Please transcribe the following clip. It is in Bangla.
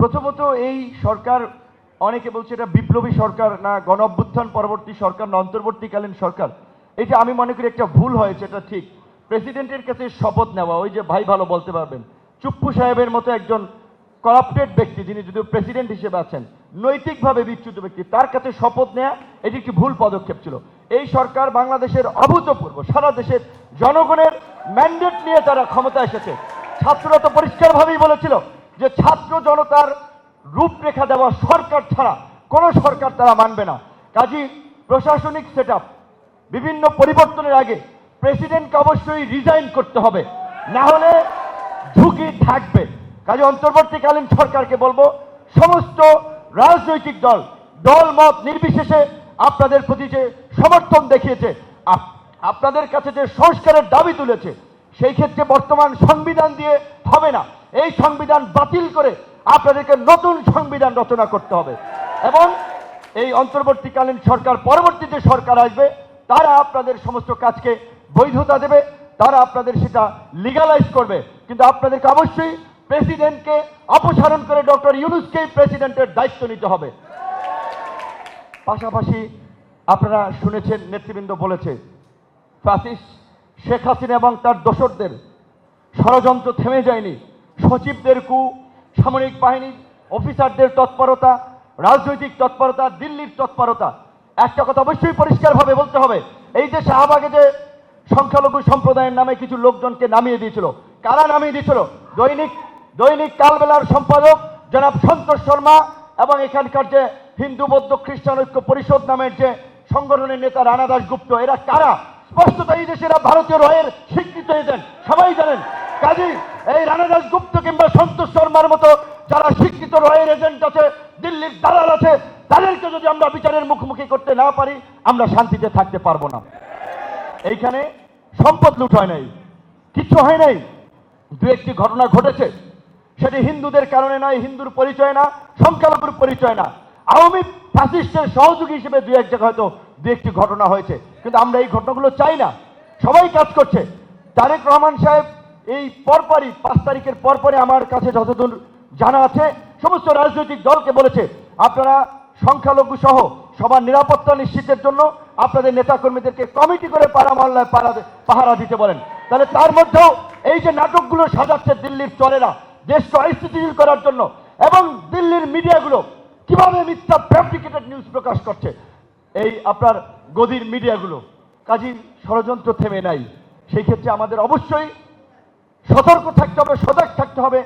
প্রথমত এই সরকার, অনেকে বলছে এটা বিপ্লবী সরকার না গণ অভ্যুত্থান পরবর্তী সরকার না, অন্তর্বর্তীকালীন সরকার? এটা আমি মনে করি একটা ভুল হয়েছে এটা ঠিক। প্রেসিডেন্টের কাছে শপথ নেওয়া, ওই যে ভাই ভালো বলতে পারবেন। চুপ্পু সাহেবের মতো একজন করাপ্টেড ব্যক্তি, যিনি যদিও প্রেসিডেন্ট হিসেবে আছেন, নৈতিকভাবে বিচ্যুত ব্যক্তি, তার কাছে শপথ নেওয়া এটি একটি ভুল পদক্ষেপ ছিল। এই সরকার বাংলাদেশের অভূতপূর্ব, সারা দেশের জনগণের ম্যান্ডেট নিয়ে তারা ক্ষমতা এসেছে। ছাত্ররা তো পরিষ্কারভাবেই যে ছাত্র জনতার রূপরেখা দেওয়া সরকার ছাড়া কোনো সরকার তারা মানবে না। কাজী প্রশাসনিক সেট বিভিন্ন পরিবর্তনের আগে প্রেসিডেন্টকে অবশ্যই রিজাইন করতে হবে, না হলে ঝুঁকি থাকবে। কাজে অন্তর্বর্তীকালীন সরকারকে বলব, সমস্ত রাজনৈতিক দল দল মত নির্বিশেষে আপনাদের প্রতি যে সমর্থন দেখিয়েছে, আপ- আপনাদের কাছে যে সংস্কারের দাবি তুলেছে, সেই ক্ষেত্রে বর্তমান সংবিধান দিয়ে হবে না। এই সংবিধান বাতিল করে আপনাদেরকে নতুন সংবিধান রচনা করতে হবে। এবং এই অন্তর্বর্তীকালীন সরকার, পরবর্তী যে সরকার আসবে, তারা আপনাদের সমস্ত কাজকে বৈধতা দেবে, তারা আপনাদের সেটা লিগালাইজ করবে। কিন্তু আপনাদেরকে অবশ্যই প্রেসিডেন্টকে অপসারণ করে ডক্টর ইউনুসকেই প্রেসিডেন্টের দায়িত্ব নিতে হবে। পাশাপাশি আপনারা শুনেছেন, নেতৃবৃন্দ বলেছে, ফ্যাসিস্ট শেখ হাসিনা এবং তার দোসরদের ষড়যন্ত্র থেমে যায়নি। সচিবদের কু সামরিক বাহিনীর অফিসারদের তৎপরতা, রাজনৈতিক তৎপরতা, দিল্লির তৎপরতা, একটা কথা অবশ্যই পরিষ্কারভাবে বলতে হবে, এই যে শাহবাগে যে সংখ্যালঘু সম্প্রদায়ের নামে কিছু লোকজনকে নামিয়ে দিয়েছিল, কারা নামিয়ে দিয়েছিল? দৈনিক দৈনিক কালবেলার সম্পাদক জনাব সন্তোষ শর্মা এবং এখানকার যে হিন্দু, বৌদ্ধ, খ্রিস্টান ঐক্য পরিষদ নামের যে সংগঠনের নেতা রানা দাসগুপ্ত এরা কারা? স্পষ্টত এই দেশেরা ভারতীয় রয়ের স্বীকৃত এজেন্ট সবাই জানেন। কাজী, এই রানা দাসগুপ্ত কিংবা সন্তোষ শর্মার মতো যারা শিক্ষিত রয়ের এজেন্ট আছে, দিল্লির দালাল আছে, তাদেরকে যদি আমরা বিচারের মুখোমুখি করতে না পারি, আমরা শান্তিতে থাকতে পারব না। এইখানে সম্পদ লুট হয় নাই, কিচ্ছু হয় নাই। দু একটি ঘটনা ঘটেছে, সেটি হিন্দুদের কারণে নয়, হিন্দুর পরিচয় না, সংখ্যালঘুর পরিচয় না। আওয়ামী ফ্যাসিস্টের সহযোগী হিসেবে দু এক জায়গায় হয়তো দু একটি ঘটনা হয়েছে, কিন্তু আমরা এই ঘটনাগুলো চাই না। সবাই কাজ করছে। তারেক রহমান সাহেব এই পরপরই, পাঁচ তারিখের পরপরই আমার কাছে যতদূর জানা আছে, সমস্ত রাজনৈতিক দলকে বলেছে, আপনারা সংখ্যালঘু সহ সবার নিরাপত্তা নিশ্চিতের জন্য আপনাদের নেতাকর্মীদেরকে কমিটি করে পাড়া পাড়া পাহারা দিতে বলেন। তাহলে তার মধ্যেও এই যে নাটকগুলো সাজাচ্ছে দিল্লির চলেরা দেশকে অস্থিতিশীল করার জন্য, এবং দিল্লির মিডিয়াগুলো কীভাবে মিথ্যা ফ্যাব্রিকেটেড নিউজ প্রকাশ করছে, এই আপনার গদির মিডিয়াগুলো। কাজী ষড়যন্ত্র থেমে নাই। সেই ক্ষেত্রে আমাদের অবশ্যই সতর্ক থাকতে হবে সজাগ থাকতে হবে।